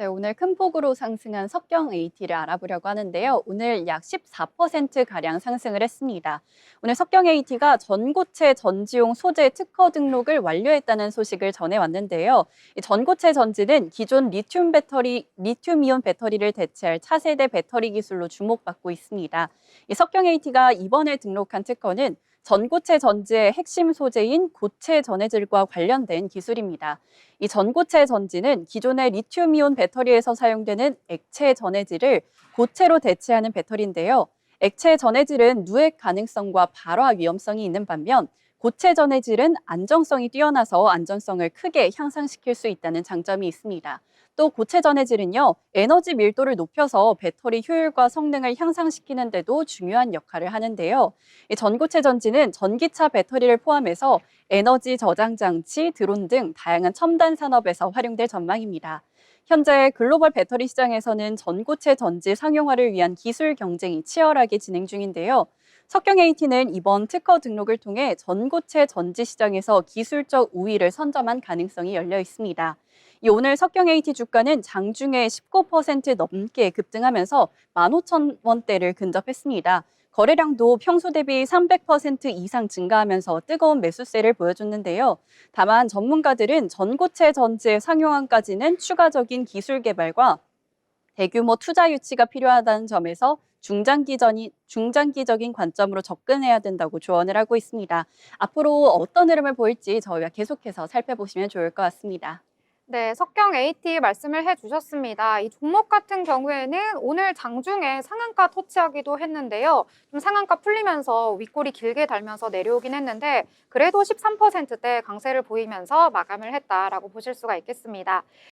네, 오늘 큰 폭으로 상승한 석경 AT를 알아보려고 하는데요. 오늘 약 14%가량 상승을 했습니다. 오늘 석경 AT가 전고체 전지용 소재 특허 등록을 완료했다는 소식을 전해왔는데요. 이 전고체 전지는 기존 리튬 배터리, 리튬이온 배터리를 대체할 차세대 배터리 기술로 주목받고 있습니다. 이 석경 AT가 이번에 등록한 특허는 전고체 전지의 핵심 소재인 고체 전해질과 관련된 기술입니다. 이 전고체 전지는 기존의 리튬이온 배터리에서 사용되는 액체 전해질을 고체로 대체하는 배터리인데요. 액체 전해질은 누액 가능성과 발화 위험성이 있는 반면 고체 전해질은 안정성이 뛰어나서 안전성을 크게 향상시킬 수 있다는 장점이 있습니다. 또 고체 전해질은요, 에너지 밀도를 높여서 배터리 효율과 성능을 향상시키는 데도 중요한 역할을 하는데요. 이 전고체 전지는 전기차 배터리를 포함해서 에너지 저장 장치, 드론 등 다양한 첨단 산업에서 활용될 전망입니다. 현재 글로벌 배터리 시장에서는 전고체 전지 상용화를 위한 기술 경쟁이 치열하게 진행 중인데요. 석경 AT는 이번 특허 등록을 통해 전고체 전지 시장에서 기술적 우위를 선점한 가능성이 열려 있습니다. 이 오늘 석경 AT 주가는 장중에 19% 넘게 급등하면서 15,000원대를 근접했습니다. 거래량도 평소 대비 300% 이상 증가하면서 뜨거운 매수세를 보여줬는데요. 다만 전문가들은 전고체 전지의 상용화까지는 추가적인 기술 개발과 대규모 투자 유치가 필요하다는 점에서 중장기전이, 중장기적인 관점으로 접근해야 된다고 조언을 하고 있습니다. 앞으로 어떤 흐름을 보일지 저희와 계속해서 살펴보시면 좋을 것 같습니다. 네, 석경 AT 말씀을 해주셨습니다. 이 종목 같은 경우에는 오늘 장중에 상한가 터치하기도 했는데요. 좀 상한가 풀리면서 윗골이 길게 달면서 내려오긴 했는데 그래도 13%대 강세를 보이면서 마감을 했다라고 보실 수가 있겠습니다.